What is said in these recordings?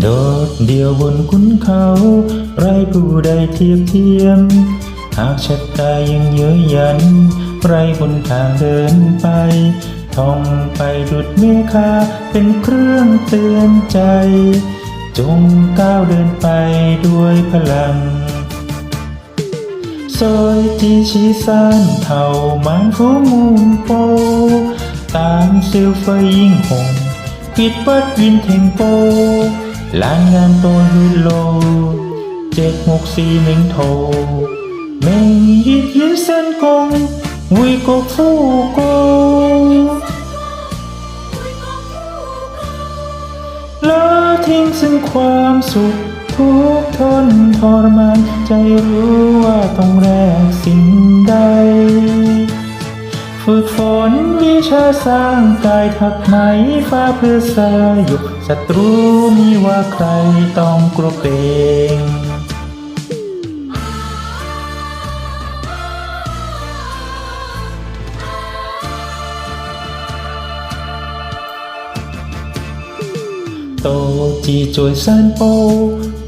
โดดเดี่ยวบนขุนเขา ไรผู้ใดเทียบเทียม หากชะตายังเย้ยยัน ไรบนทางเดินไป ท่องไปดุดเมฆาเป็นเครื่องเตือนใจ จงก้าวเดินไปด้วยพลังซอยที่ชี้สานเท่ามันฟูมุมโป ตามเซลไฟยิ่งหงปิดปัดวินเทงโป ลานงานตัวฮืโลเจ็ดหกสี่หนึ่งโทเมงยิดยืนเส้นกงวิกกฟูโกละทิ้งซึ่งความสุขทุกทนทรมานใจรู้ว่าต้องแลกสิ่งใด ฝึกฝนวิชาสร้างกายทักไหมฟ้าเพื่อสายุกศัตรูมีว่าใครต้องกลัวเกรง tô chỉ trôi san ô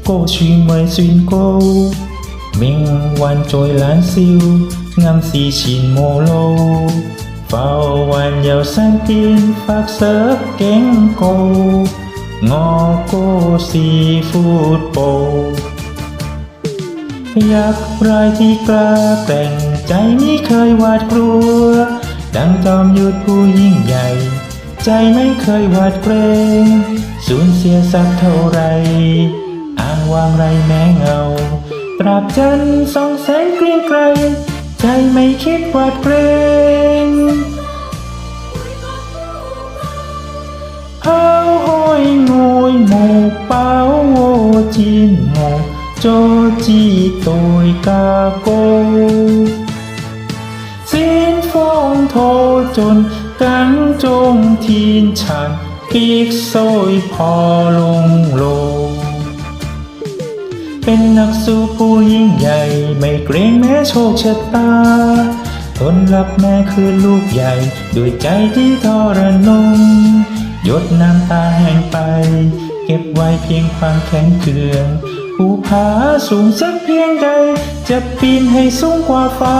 cô suy mời xuyên cô mình hoàn trôi lan siêu ngắm xì chín mô lô vào hoàn giàu san tiên phát sớp kén cô ngò cô xì phút bồ ยักษ์รายที่กล้าแต่งใจไม่เคยหวาดกลัว ดังจอมยุทธผู้ยิ่งใหญ่ ใจไม่เคยหวาดเกรงสูญเสียสักเท่าไร อ้างวางไรแม้เงา ตราบจันทร์ส่องแสงเกรียงไกร ไม่คิดหวาดเกรงเอาห้อยงูยหมูเป้าโอจีนหมูโจจีตุยกาโกสินฟองโทจนกังจงทีนฉันปีกโซยพอลงโล เป็นนักสู้ผู้ยิ่งใหญ่ ไม่เกรงแม้โชคชะตา ทนรับแม้คือลูกใหญ่ ด้วยใจที่ทรนงหยดน้ำตาแห้งไป เก็บไว้เพียงความแข็งเคืองภูผาสูงสักเพียงใด จะปีนให้สูงกว่าฟ้า